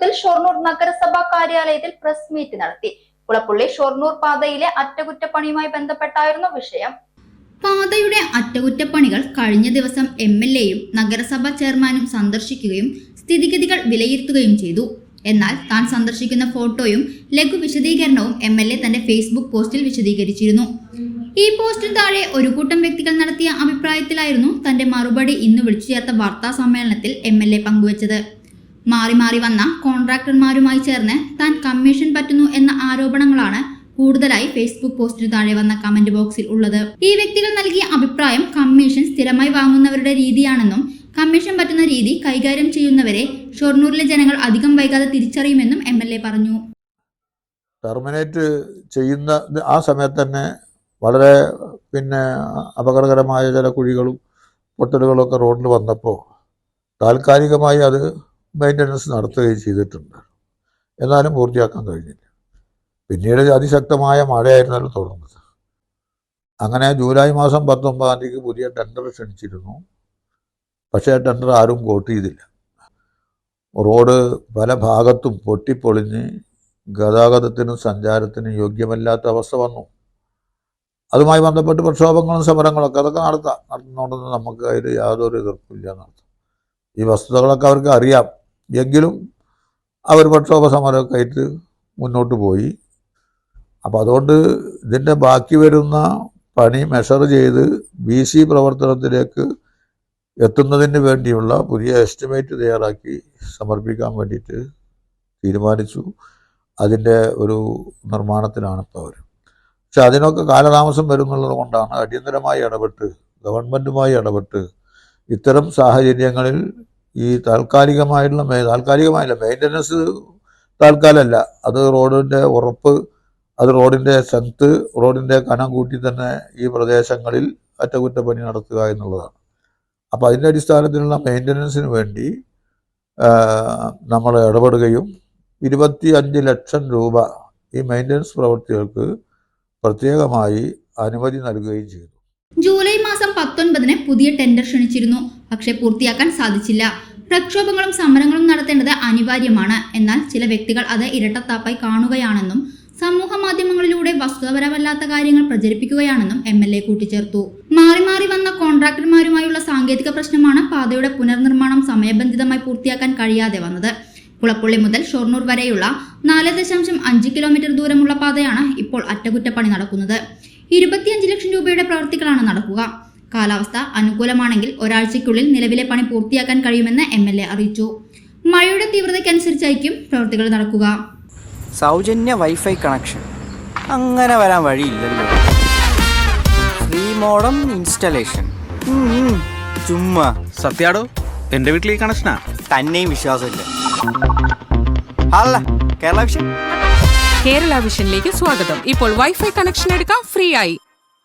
നേതൃത്വത്തിൽ ഷൊർണൂർ നഗരസഭാ കാര്യാലയത്തിൽ press meet നടത്തി. പുളപ്പുള്ളി ഷൊർണൂർ പാതയിലെ അറ്റകുറ്റപ്പണിയുമായി ബന്ധപ്പെട്ടായിരുന്നു വിഷയം. പാതയുടെ അറ്റകുറ്റപ്പണികൾ കഴിഞ്ഞ ദിവസം എം എൽ എയും നഗരസഭാ ചെയർമാനും സന്ദർശിക്കുകയും സ്ഥിതിഗതികൾ വിലയിരുത്തുകയും ചെയ്തു. എന്നാൽ താൻ സന്ദർശിക്കുന്ന ഫോട്ടോയും ലഘു വിശദീകരണവും എം എൽ എ തന്റെ ഫേസ്ബുക്ക് പോസ്റ്റിൽ വിശദീകരിച്ചിരുന്നു. ഈ പോസ്റ്റിന് താഴെ ഒരു കൂട്ടം വ്യക്തികൾ നടത്തിയ അഭിപ്രായത്തിലായിരുന്നു തന്റെ മറുപടി ഇന്ന് വിളിച്ചു ചേർത്ത വാർത്താ സമ്മേളനത്തിൽ എം എൽ എ പങ്കുവച്ചത്. മാറി മാറി വന്ന കോൺട്രാക്ടർമാരുമായി ചേർന്ന് താൻ കമ്മീഷൻ പറ്റുന്നു എന്ന ആരോപണങ്ങളാണ് കൂടുതലായി ഫേസ്ബുക്ക് പോസ്റ്റിന് താഴെ വന്ന കമന്റ് ബോക്സിൽ ഉള്ളത്. ഈ വ്യക്തികൾ നൽകിയ അഭിപ്രായം കമ്മീഷൻ സ്ഥിരമായി വാങ്ങുന്നവരുടെ രീതിയാണെന്നും കമ്മീഷൻ പറ്റുന്ന രീതി കൈകാര്യം ചെയ്യുന്നവരെ ഷൊർണൂരിലെ ജനങ്ങൾ അധികം വൈകാതെ തിരിച്ചറിയുമെന്നും എം പറഞ്ഞു. ടെർമിനേറ്റ് ചെയ്യുന്ന ആ സമയത്ത് തന്നെ വളരെ പിന്നെ അപകടകരമായ ചില കുഴികളും പൊട്ടലുകളൊക്കെ റോഡിൽ വന്നപ്പോൾ താൽക്കാലികമായി അത് മെയിന്റനൻസ് നടത്തുകയും ചെയ്തിട്ടുണ്ട്. എന്നാലും പൂർത്തിയാക്കാൻ കഴിഞ്ഞില്ല. പിന്നീട് അതിശക്തമായ മഴയായിരുന്നല്ലോ തുടർന്നത്. അങ്ങനെ ജൂലൈ മാസം പത്തൊമ്പതാം തീയതിക്ക് പുതിയ ടെൻഡർ ക്ഷണിച്ചിരുന്നു. പക്ഷേ ടെൻഡർ ആരും കോട്ട് ചെയ്തില്ല. റോഡ് പല ഭാഗത്തും പൊട്ടിപ്പൊളിഞ്ഞ് ഗതാഗതത്തിനും സഞ്ചാരത്തിനും യോഗ്യമല്ലാത്ത അവസ്ഥ വന്നു. അതുമായി ബന്ധപ്പെട്ട് പ്രക്ഷോഭങ്ങളും സമരങ്ങളൊക്കെ അതൊക്കെ നടത്താം. നടത്തുന്നതുകൊണ്ടൊന്നും നമുക്ക് അതിൽ യാതൊരു എതിർപ്പില്ല നടത്താം ഈ വസ്തുതകളൊക്കെ അവർക്ക് അറിയാം. എങ്കിലും അവർ പ്രക്ഷോഭ സമരമൊക്കെ ആയിട്ട് മുന്നോട്ട് പോയി. അപ്പോൾ അതുകൊണ്ട് ഇതിന്റെ ബാക്കി വരുന്ന പണി മെഷർ ചെയ്ത് ബി സി പ്രവർത്തനത്തിലേക്ക് എത്തുന്നതിന് വേണ്ടിയുള്ള പുതിയ എസ്റ്റിമേറ്റ് തയ്യാറാക്കി സമർപ്പിക്കാൻ വേണ്ടിയിട്ട് തീരുമാനിച്ചു. അതിന്റെ ഒരു നിർമ്മാണത്തിലാണ് ഇപ്പോൾ അവർ. പക്ഷെ അതിനൊക്കെ കാലതാമസം വരുന്നുള്ളത് കൊണ്ടാണ് അടിയന്തരമായി ഇടപെട്ട് ഗവൺമെന്റുമായി ഇടപെട്ട് ഇത്തരം സാഹചര്യങ്ങളിൽ ഈ താൽക്കാലികമായിട്ടുള്ള താൽക്കാലികമായില്ല. മെയിന്റനൻസ് താൽക്കാലമല്ല. അത് റോഡിന്റെ ഉറപ്പ് അത് റോഡിന്റെ സ്ട്രെങ്ത്ത് റോഡിന്റെ കനം കൂട്ടി തന്നെ ഈ പ്രദേശങ്ങളിൽ അറ്റകുറ്റപ്പണി നടത്തുക എന്നുള്ളതാണ്. അപ്പോൾ അതിന്റെ അടിസ്ഥാനത്തിലുള്ള മെയിന്റനൻസിന് വേണ്ടി നമ്മൾ ഇടപെടുകയും ഇരുപത്തി അഞ്ച് ലക്ഷം രൂപ ഈ മെയിന്റനൻസ് പ്രവൃത്തികൾക്ക് പ്രത്യേകമായി അനുമതി നൽകുകയും ചെയ്തു. ജൂലൈ മാസം പത്തൊൻപതിന് പുതിയ ടെൻഡർ ക്ഷണിച്ചിരുന്നു. പക്ഷേ പൂർത്തിയാക്കാൻ സാധിച്ചില്ല. പ്രക്ഷോഭങ്ങളും സമരങ്ങളും നടത്തേണ്ടത് അനിവാര്യമാണ്. എന്നാൽ ചില വ്യക്തികൾ അത് ഇരട്ടത്താപ്പായി കാണുകയാണെന്നും സമൂഹ മാധ്യമങ്ങളിലൂടെ വസ്തുതപരമല്ലാത്ത കാര്യങ്ങൾ പ്രചരിപ്പിക്കുകയാണെന്നും എം എൽ എ കൂട്ടിച്ചേർത്തു. മാറി മാറി വന്ന കോൺട്രാക്ടർമാരുമായുള്ള സാങ്കേതിക പ്രശ്നമാണ് പാതയുടെ പുനർനിർമ്മാണം സമയബന്ധിതമായി പൂർത്തിയാക്കാൻ കഴിയാതെ വന്നത്. കുളപ്പുള്ളി മുതൽ ഷൊർണൂർ വരെയുള്ള നാല് ദശാംശം അഞ്ച് കിലോമീറ്റർ ദൂരമുള്ള പാതയാണ് ഇപ്പോൾ അറ്റകുറ്റപ്പണി നടക്കുന്നത്. ഇരുപത്തിയഞ്ച് ലക്ഷം രൂപയുടെ പ്രവൃത്തികളാണ് നടക്കുക. കാലാവസ്ഥ അനുകൂലമാണെങ്കിൽ ഒരാഴ്ചയ്ക്കുള്ളിൽ നിലവിലെ പണി പൂർത്തിയാക്കാൻ കഴിയുമെന്ന് എം എൽ എ അറിയിച്ചു. മഴയുടെ തീവ്രതയ്ക്കനുസരിച്ചായിരിക്കും പ്രവൃത്തികൾ നടക്കുക. സൗജന്യ വൈഫൈ കണക്ഷൻ. അങ്ങനെ വരാൻ വഴിയില്ലല്ലോ. ഫ്രീ മോഡം ഇൻസ്റ്റലേഷൻ ചുമ്മാ. സത്യാടോ എന്റെ വീട്ടിൽ ഈ കണക്ഷനാ? തന്നെയും വിശ്വാസമില്ല. അല്ല കേരള വിഷൻ. കേരള വിഷനിലേക്ക് സ്വാഗതം. ഇപ്പോൾ വൈഫൈ കണക്ഷൻ എടുക്കാം ഫ്രീ ആയി.